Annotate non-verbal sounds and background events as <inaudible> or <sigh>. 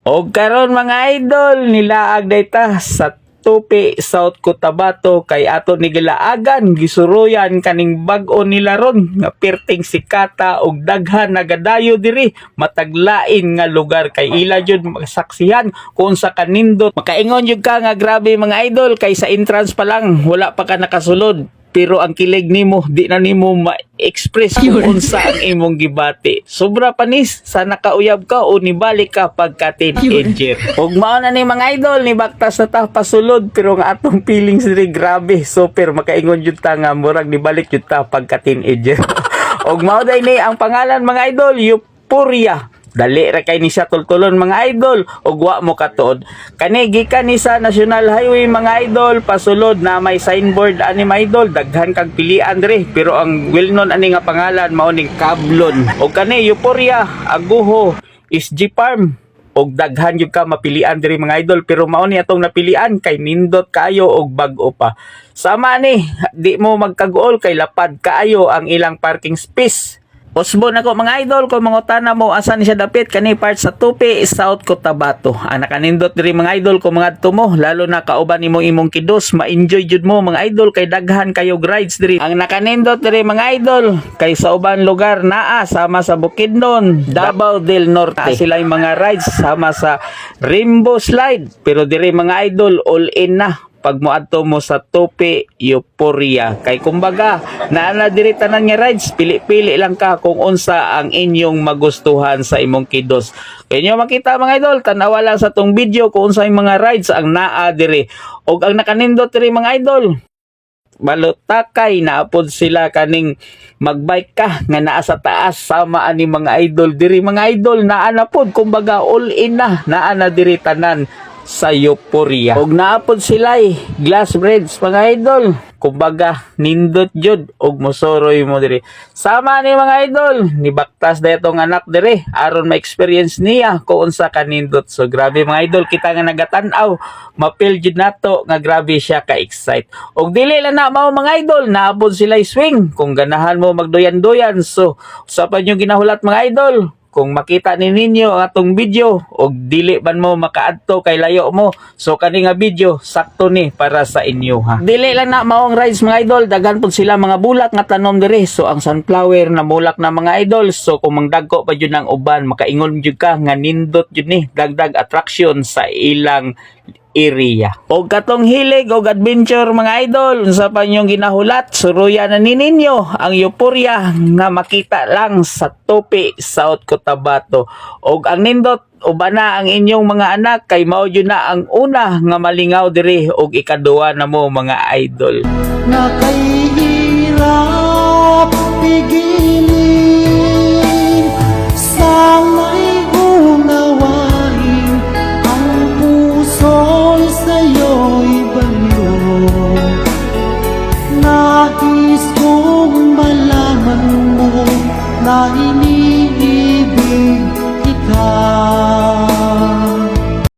Og karon mga idol nilaag dayta sa Tupi, South Cotabato kay ato ni gilaagan gisuruyan kaning bag-o nila ron nga perting sikata og daghan nagadayo diri mataglain nga lugar kay ila jud masaksihan kung sa kanindot. Makaingon jud ka nga grabe mga idol kay sa entrance pa lang wala pa ka nakasulod pero ang kilig nimo di na nimo ma-express kung unsa ang imong gibati. Sobra panis. Sa nakauyab ka o nibalik ka pagka teenager ug mao na ni mga idol ni baktas na ta pasulod. Pero nga atong feelings diri grabe. Super makaingon jud ta nga murag nibalik jud ta pagka teenager <laughs> mao day ni ang pangalan mga idol Euphoria Dali ra kay ni siya tultulon mga idol ug wa mo katuod. Kani gikan ni sa National Highway mga idol pasulod na may signboard ani mga idol daghan kag pilian diri pero ang well known ani nga pangalan mao ning Kablon. ug kani Euphoria Aguho SG Farm og daghan gyud ka mapilian diri mga idol pero mao ni atong napilian kay nindot kayo og bag-o pa. Sama ni di mo magkaguol kay lapad kaayo ang ilang parking space. Usbo na ko mga idol kung mga tana mo asa ni siya dapit kani part sa Tupi South Cotabato. Ang nakanindot diri mga idol kung mga adto mo lalo na kauban nimo imong kidos ma-enjoy jud mo mga idol kay daghan kayo rides diri. Ang nakanindot diri mga idol kay sa uban lugar naa sama sa Bukidnon, Davao del Norte. Sila yung mga rides sama sa Rainbow Slide pero diri mga idol all in na pag moadto mo sa Tope Euphoria. Kay kumbaga naana diri tanan nga rides pili-pili lang ka kung unsa ang inyong magustuhan sa imong kidos. Kay nyo makita mga idol tanawa lang sa tong video kung unsa yung mga rides ang naa diri. Og ang nakanindot diri mga idol balutakay na sila kaning magbike ka nga naa sa taas sama ani mga idol diri. Mga idol naa na pod kumbaga all in na naa na diri tanan sa Euphoria. Og naapod sila eh, glass bridge mga idol. Kumbaga, nindot jud og mosoroy mo diri. Sama ni mga idol, ni baktas daytong anak diri aron ma-experience niya kung unsa ka nindot. So grabe mga idol, kita nga nagatan-aw, mapil jud nato nga grabe siya ka-excite. Og dili lang na mao mga idol, naabot sila swing kung ganahan mo magdoyan-doyan. So, usapan yung ginahulat mga idol, kung makita ni ninyo atong video og dili man mo makaadto kay layo mo so kani nga video sakto ni para sa inyo ha? Dili lang na maong rides mga idol. Daghan pud sila mga bulak nga tanom diri. So ang sunflower na mulak na mga idol. So kung mangdagko pa jud ang uban makaingon jud ka nga nindot jud ni. Dagdag attraction sa ilang area. O katong hilig o adventure mga idol, unsa pa inyong ginahulat, suruya na ni ninyo ang euphoria nga makita lang sa Topi, South Cotabato. O ang nindot uba na ang inyong mga anak kay mao na ang una nga malingaw diri og ikaduha na mo mga idol. Nakahirap pigilin Nais kong malaman mo Na